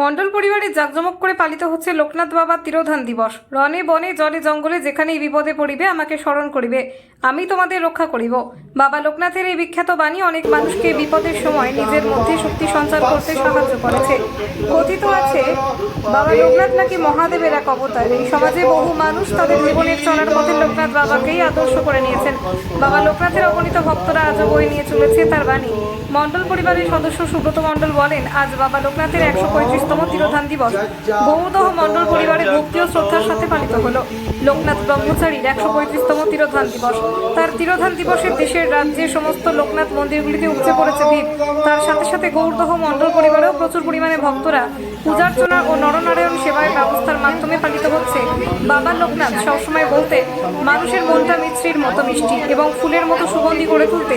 মণ্ডল পরিবারের জাঁকজমক করে পালিত হচ্ছে লোকনাথ বাবার তিরোধান দিবস। রনে বনে জলে জঙ্গলে যেখানেই বিপদে পড়িবে, আমাকে স্মরণ করিবে। আমি তোমাদের রক্ষা করিব। বাবা লোকনাথের এই বিখ্যাত বাণী অনেক মানুষকে বিপদের সময় নিজের মধ্যে শক্তি সঞ্চার করতে সাহায্য করেছে। কথিত আছে, বাবা লোকনাথ নাকি মহাদেবের এক অবতার। এই সমাজে বহু মানুষ তাদের জীবনের চলার পথে লোকনাথ বাবাকেই আদর্শ করে নিয়েছেন। বাবা লোকনাথের অগণিত ভক্তরা আজও বয়ে নিয়ে চলেছে তার বাণী। মণ্ডল পরিবারের সদস্য সুব্রত মণ্ডল বলেন, আজ বাবা লোকনাথের একশো পঁয়ত্রিশ পঁয়ত্রিশতম তিরোধান দিবস। গৌরদহ মণ্ডল পরিবারের ভক্তি ও শ্রদ্ধার সাথে পালিত হলো লোকনাথ ব্রহ্মচারীর একশো পঁয়ত্রিশতম তিরোধান দিবস। তার তিরোধান দিবসে দেশের রাজ্যে সমস্ত লোকনাথ মন্দিরগুলিতে উপচে পড়েছে ভিড়। তার সাথে সাথে গৌরদহ মণ্ডল পরিবারেও প্রচুর পরিমাণে ভক্তরা পূজার্চনা ও নরনারায়ণ সেবায় ব্যবস্থার মাধ্যমে পালিত হচ্ছে। বাবা লোকনাথ সবসময় বলতে, মানুষের মনটা মিছরির মতো মিষ্টি এবং ফুলের মতো সুগন্ধি করে তুলতে।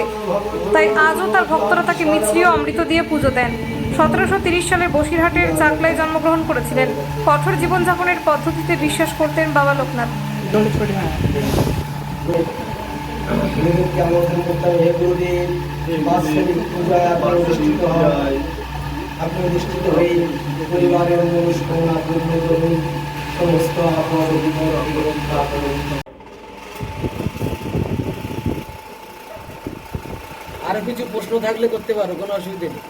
তাই আজও তার ভক্তরা তাকে মিছরি ও অমৃত দিয়ে পুজো দেন। সতেরোশো তিরিশ সালে বসিরহাটের চাকলায় জন্মগ্রহণ করেছিলেন। কঠোর জীবনযাপনের পদ্ধতিতে বিশ্বাস করতেন বাবা লোকনাথ। আপনি অনুষ্ঠিত হয় আপনি অনুষ্ঠিত হয়ে পরিবারের মনস্কামনা পূর্ণ করুন সমস্ত আপনার বিপদ রক্ষা করুন আরও কিছু প্রশ্ন থাকলে করতে পারো, কোনো অসুবিধা নেই।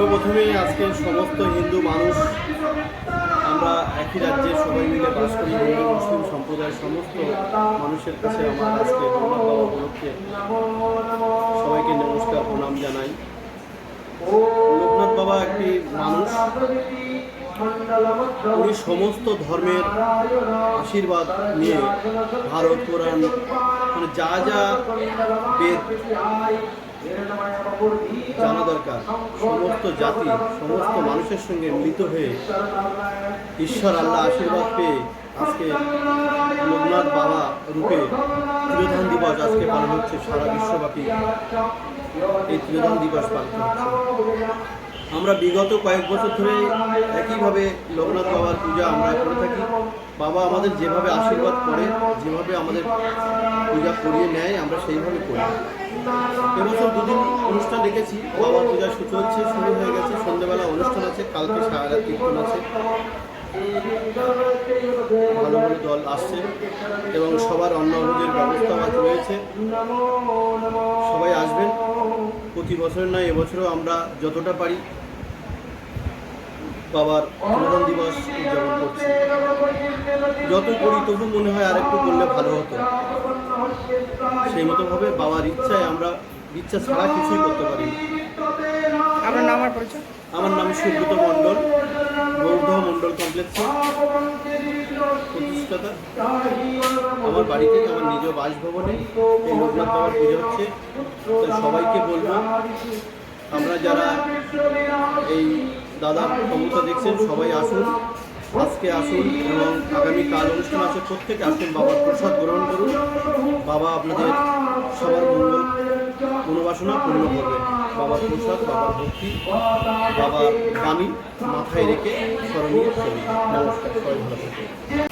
সর্বপ্রথমেই আজকে সমস্ত হিন্দু মানুষ, আমরা একই রাজ্যে সবাই মিলে বাস করি, হিন্দু মুসলিম সম্প্রদায়ের সমস্ত মানুষের কাছে আমার আজকে সবাইকে নমস্কার, প্রণাম জানাই। লোকনাথ বাবা একটি মানুষ। উনি সমস্ত ধর্মের আশীর্বাদ নিয়ে ভারত, কোরআন মানে যা যা বেদ জানা দরকার, সমস্ত জাতি, সমস্ত মানুষের সঙ্গে মিলিত হয়ে ঈশ্বর আল্লাহ আশীর্বাদ পেয়ে আজকে লোকনাথ বাবা রূপে তিরোধান দিবস আজকে পালন হচ্ছে, সারা বিশ্বব্যাপী এই তিরোধান দিবস পালিত হচ্ছে। আমরা বিগত কয়েক বছর ধরে একইভাবে লোকনাথ বাবার পূজা আমরা করে থাকি। বাবা আমাদের যেভাবে আশীর্বাদ করে, যেভাবে আমাদের পূজা করিয়ে নেয়, আমরা সেইভাবে করি। এবছর দুদিন অনুষ্ঠান রেখেছি বাবার পূজা শুরু হচ্ছে, শুরু হয়ে গেছে, সন্ধ্যেবেলা অনুষ্ঠান আছে, কালকে সারা রাত কীর্তন আছে। ভালো ভালো দল আসছে এবং সবার অন্নভোজের ব্যবস্থা রয়েছে। সবাই আসবেন। প্রতি বছর নয়, এবছরও আমরা যতটা পারি বাবার প্রধান দিবস উদযাপন করছি। যত করি তবু মনে হয় আরেকটু করলে ভালো হতো। সেই মতোভাবে বাবার ইচ্ছায় আমরা ইচ্ছা ছাড়া কিছুই করতে পারি। আপনার নাম আর পরিচয়? আমার নাম সুব্রত মণ্ডল বৌদ্ধ মণ্ডল কমপ্লেক্সে প্রতিষ্ঠাতা। আমার বাড়িতেই আমার নিজ বাসভবনে এই লোকনাথ বাবার পুজো হচ্ছে। তাই সবাইকে বলব আমরা যারা এই দাদা ক্ষমতা দেখছেন সবাই আসুন। আজকে আসুন এবং আগামীকাল অনুষ্ঠান আছে, প্রত্যেকে আসুন, বাবার প্রসাদ গ্রহণ করুন। বাবা আপনাদের সবার মঙ্গল মনোবাসনা পূর্ণ করবে। বাবার প্রসাদ, বাবার ভক্তি, বাবার বাণী মাথায় রেখে স্মরণীয় ছবি। নমস্কার, সবাই ভালো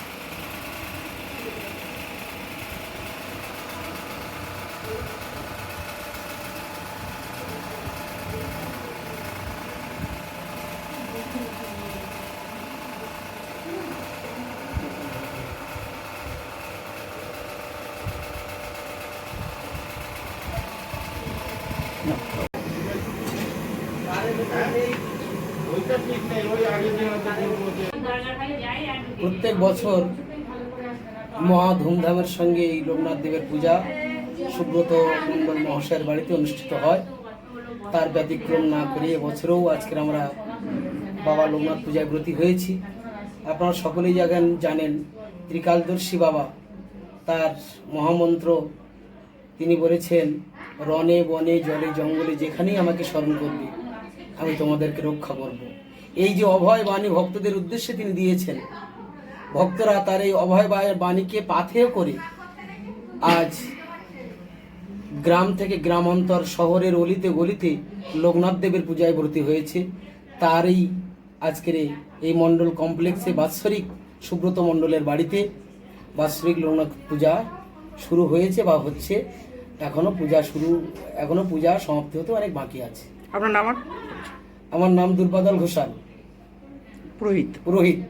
প্রত্যেক বছর মহা ধুমধামের সঙ্গে এই লোকনাথ দেবের পূজা সুব্রত মণ্ডল মহাশয়ের বাড়িতে অনুষ্ঠিত হয়। তার ব্যতিক্রম না করে এবছরেও আজকের আমরা বাবা লোকনাথ পূজায় ব্রতী হয়েছি। আপনারা সকলেই জানেন জানেন, ত্রিকালদর্শী বাবা, তার মহামন্ত্র তিনি বলেছেন রনে বনে, জলে, জঙ্গলে যেখানেই আমাকে স্মরণ করবে, আমি তোমাদেরকে রক্ষা করব। এই যে অভয় বাণী ভক্তদের উদ্দেশ্যে তিনি দিয়েছেন, ভক্তরা তার এই অভয় বাণীকে পাথেয় করে আজ গ্রাম থেকে গ্রামান্তর, শহরের অলিতে গলিতে লোকনাথ দেবের পূজায় ভর্তি হয়েছে। তারই আজকের এই মণ্ডল কমপ্লেক্সে বাৎসরিক সুব্রত মণ্ডলের বাড়িতে বাৎসরিক লোকনাথ পূজা শুরু হয়েছে বা হচ্ছে। এখনও পূজা শুরু এখনও পূজা সমাপ্তি হতে অনেক বাকি আছে। আপনার নাম আমার নাম দুর্বাদল ঘোষাল। পুরোহিত। পুরোহিত।